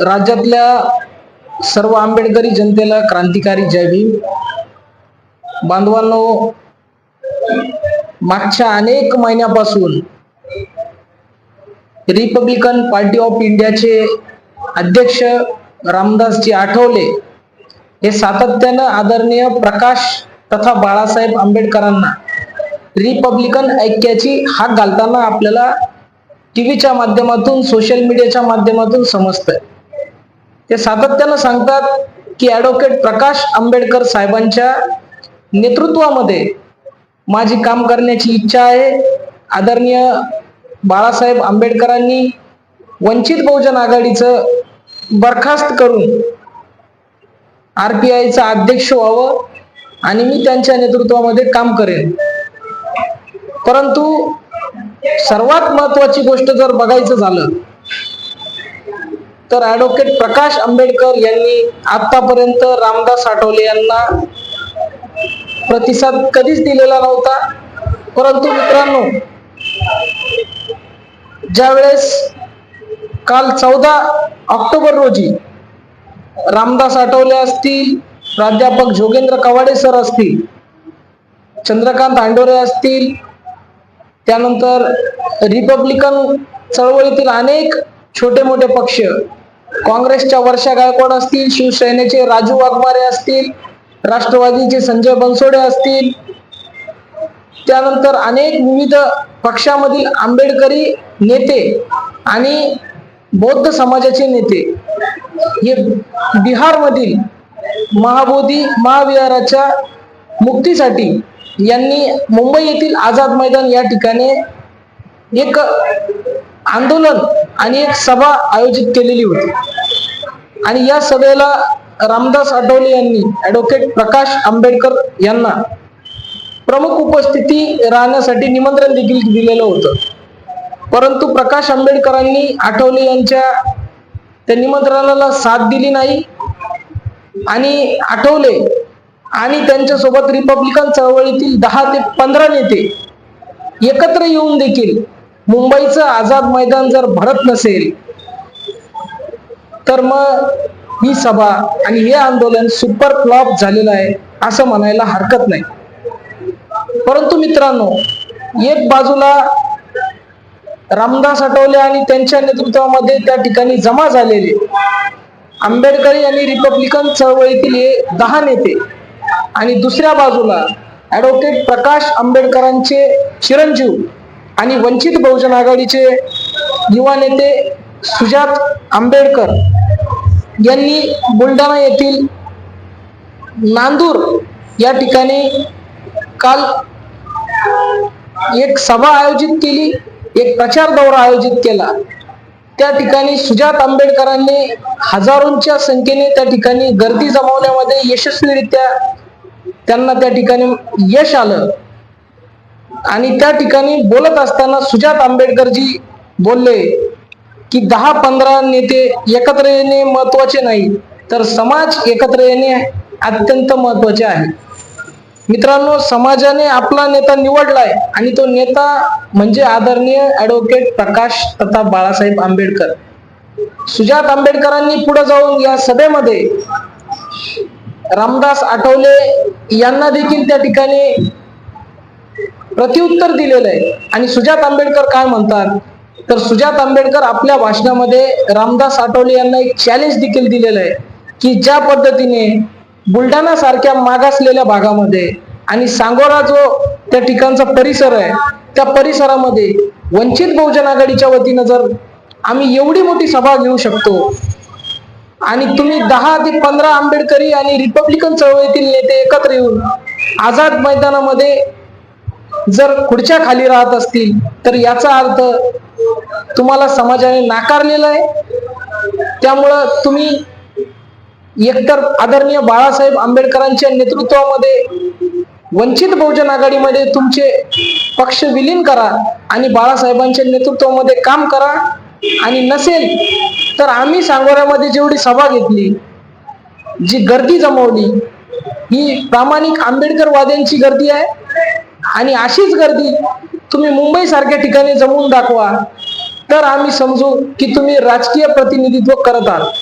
राज्यातल्या सर्व आंबेडकरी जनतेला क्रांतिकारी जय भीम. बांधवांनो मागच्या अनेक महिन्यापासून रिपब्लिकन पार्टी ऑफ इंडियाचे अध्यक्ष रामदासजी आठवले हे सातत्यानं आदरणीय प्रकाश तथा बाळासाहेब आंबेडकरांना रिपब्लिकन ऐक्याची हाक घालताना आपल्याला टीव्हीच्या माध्यमातून सोशल मीडियाच्या माध्यमातून समजतंय. ते सातत्यानं सांगतात की ॲडव्होकेट प्रकाश आंबेडकर साहेबांच्या नेतृत्वामध्ये माझी काम करण्याची इच्छा आहे. आदरणीय बाळासाहेब आंबेडकरांनी वंचित बहुजन आघाडीचं बरखास्त करून आर पी आयचं अध्यक्ष व्हावं आणि मी त्यांच्या नेतृत्वामध्ये काम करेन. परंतु सर्वात महत्वाची गोष्ट जर बघायचं झालं तर ऍडव्होकेट प्रकाश आंबेडकर यांनी आतापर्यंत रामदास आठवले यांना प्रतिसाद कधीच दिलेला नव्हता. परंतु मित्रांनो ज्यावेळेस काल चौदा ऑक्टोबर रोजी रामदास आठवले असतील प्राध्यापक जोगेंद्र कवाडे सर असतील चंद्रकांत आंडोरे असतील त्यानंतर रिपब्लिकन चळवळीतील अनेक छोटे मोठे पक्ष काँग्रेसच्या वर्षा गायकवाड असतील शिवसेनेचे राजू वाघमारे असतील राष्ट्रवादीचे संजय बनसोडे असतील त्यानंतर अनेक विविध पक्षामधील आंबेडकरी नेते आणि बौद्ध समाजाचे नेते. हे बिहारमधील महाबोधी महाविहाराच्या मुक्तीसाठी यांनी मुंबई येथील आझाद मैदान या ठिकाणी एक आंदोलन आणि एक सभा आयोजित केलेली होती. आणि या सभेला रामदास आठवले यांनी ऍडव्होकेट प्रकाश आंबेडकर यांना प्रमुख उपस्थिती राहण्यासाठी निमंत्रण देखील दिलेलं होतं. परंतु प्रकाश आंबेडकरांनी आठवले यांच्या त्या निमंत्रणाला साथ दिली नाही. आणि आठवले आणि त्यांच्यासोबत रिपब्लिकन चळवळीतील दहा ते पंधरा नेते एकत्र येऊन देखील मुंबईचं आझाद मैदान जर भरत नसेल तर मग ही सभा आणि हे आंदोलन सुपर फ्लॉप झालेलं आहे असं म्हणायला हरकत नाही. परंतु मित्रांनो एक बाजूला रामदास आठवले आणि त्यांच्या नेतृत्वामध्ये त्या ठिकाणी जमा झालेले आंबेडकरी आणि रिपब्लिकन चळवळीतील हे दहा नेते आणि दुसऱ्या बाजूला ऍडव्होकेट प्रकाश आंबेडकरांचे चिरंजीव आणि वंचित बहुजन आघाडीचे युवा नेते सुजात आंबेडकर यांनी बुलढाणा येथील नांदूर या ठिकाणी काल एक सभा आयोजित केली एक प्रचार दौरा आयोजित केला. त्या ठिकाणी सुजात आंबेडकरांनी हजारोंच्या संख्येने त्या ठिकाणी गर्दी जमवण्यामध्ये यशस्वीरित्या त्यांना त्या ठिकाणी यश आलं. आणि त्या ठिकाणी बोलत असताना सुजात आंबेडकरजी बोलले की दहा पंधरा नेते एकत्र येणे महत्त्वाचे नाही तर समाज एकत्र येणे अत्यंत महत्त्वाचे आहे. मित्रांनो समाजाने आपला नेता निवडलाय आणि तो नेता म्हणजे आदरणीय ऍडव्होकेट प्रकाश तथा बाळासाहेब आंबेडकर. सुजात आंबेडकरांनी पुढे जाऊन या सभेमध्ये रामदास आठवले यांना देखील त्या ठिकाणी प्रत्युत्तर दिलेलं आहे. आणि सुजात आंबेडकर काय म्हणतात? तर सुजात आंबेडकर आपल्या भाषणामध्ये रामदास आठवले यांना एक चॅलेंज देखील दिलेलं आहे की ज्या पद्धतीने बुलढाणा सारख्या मागासलेल्या भागामध्ये आणि सांगोला जो त्या ठिकाणचा परिसर आहे त्या परिसरामध्ये वंचित बहुजन आघाडीच्या वतीनं जर आम्ही एवढी मोठी सभा घेऊ शकतो आणि तुम्ही दहा ते पंधरा आंबेडकरी आणि रिपब्लिकन चळवळीतील नेते एकत्र येऊन आझाद मैदानामध्ये जर खुर्च्या खाली राहत असतील तर याचा अर्थ तुम्हाला समाजाने नाकारलेला आहे. त्यामुळं तुम्ही एकतर आदरणीय बाळासाहेब आंबेडकरांच्या नेतृत्वामध्ये वंचित बहुजन आघाडीमध्ये तुमचे पक्ष विलीन करा आणि बाळासाहेबांच्या नेतृत्वामध्ये काम करा. आणि नसेल तर आम्ही सांगोऱ्यामध्ये जेवढी सभा घेतली जी गर्दी जमवली ही प्रामाणिक आंबेडकरवाद्यांची गर्दी आहे. आणि अशीच गर्दी तुम्ही मुंबई सारख्या ठिकाणी जमवून दाखवा. तर आम्ही समजू की तुम्ही राजकीय प्रतिनिधित्व करत आहात.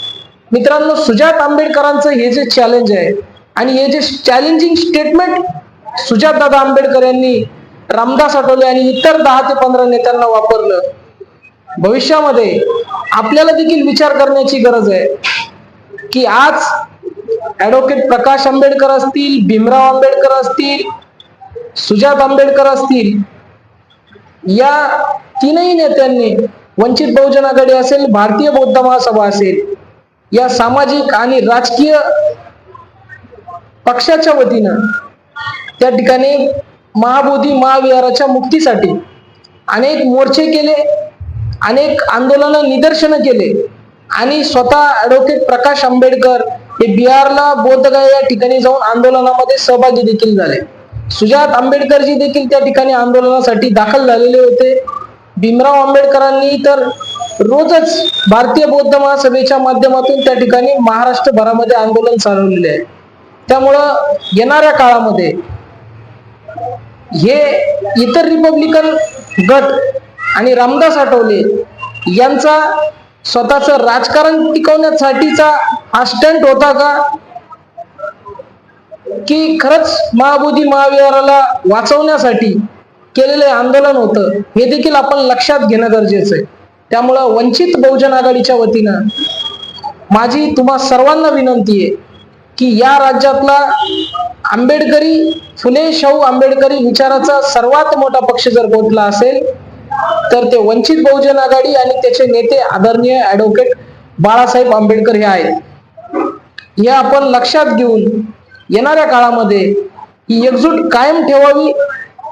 मित्रांनो सुजात आंबेडकरांचं हे जे चॅलेंज आहे आणि हे जे चॅलेंजिंग स्टेटमेंट सुजात दादा आंबेडकर यांनी रामदास आठवले आणि इतर दहा ते पंधरा नेत्यांना वापरलं भविष्यामध्ये आपल्याला देखील विचार करण्याची गरज आहे. की आज ऍडव्होकेट प्रकाश आंबेडकर असतील भीमराव आंबेडकर असतील सुजात आंबेडकर असतील या तीनही नेत्यांनी वंचित बहुजन आघाडी असेल भारतीय बौद्ध महासभा असेल या सामाजिक आणि राजकीय पक्षाच्या वतीनं त्या ठिकाणी महाबोधी महाविहाराच्या मुक्तीसाठी अनेक मोर्चे केले. अनेक आंदोलन निदर्शनं केले. आणि स्वतः ऍडव्होकेट प्रकाश आंबेडकर हे बिहारला बोधगया या ठिकाणी जाऊन आंदोलनामध्ये सहभागी देखील झाले. सुजात आंबेडकरजी देखील त्या ठिकाणी आंदोलनासाठी दाखल झालेले होते. भीमराव आंबेडकरांनी तर रोजच भारतीय बौद्ध महासभेच्या माध्यमातून त्या ठिकाणी महाराष्ट्रभरामध्ये आंदोलन चालवलेले आहे. त्यामुळं येणाऱ्या काळामध्ये हे इतर रिपब्लिकन गट आणि रामदास आठवले यांचा स्वतःच राजकारण टिकवण्यासाठीचा हा स्टंट होता का? की खरंच महाबोधी महाविहाराला वाचवण्यासाठी केलेले आंदोलन होतं हे देखील आपण लक्षात घेणं गरजेचं आहे. त्यामुळं वंचित बहुजन आघाडीच्या वतीनं माझी तुम्हा सर्वांना विनंती आहे की या राज्यातला आंबेडकरी फुले शाहू आंबेडकरी विचाराचा सर्वात मोठा पक्ष जर कुठला असेल तर ते वंचित बहुजन आघाडी आणि त्याचे नेते आदरणीय ऍडव्होकेट बाळासाहेब आंबेडकर हे आहेत. हे आपण लक्षात घेऊन येणाऱ्या काळामध्ये ही एकजूट कायम ठेवावी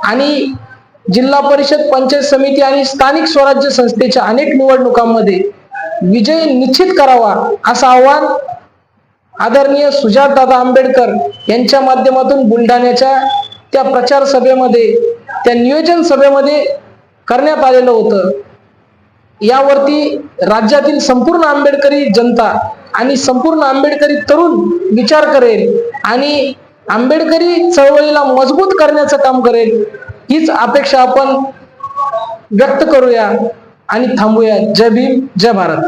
आणि जिल्हा परिषद पंचायत समिती आणि स्थानिक स्वराज्य संस्थेच्या अनेक निवडणुकांमध्ये विजय निश्चित करावा असं आव्हान आदरणीय सुजातदादा आंबेडकर यांच्या माध्यमातून बुलढाण्याच्या त्या प्रचार सभेमध्ये त्या नियोजन सभेमध्ये करण्यात आलेलं होतं. यावरती राज्यातील संपूर्ण आंबेडकरी जनता आणि संपूर्ण आंबेडकरी तरुण विचार करेल आणि आंबेडकरी चळवळीला मजबूत करण्याचं काम करेल हीच अपेक्षा आपण व्यक्त करूया आणि थांबूया. जय भीम जय भारत.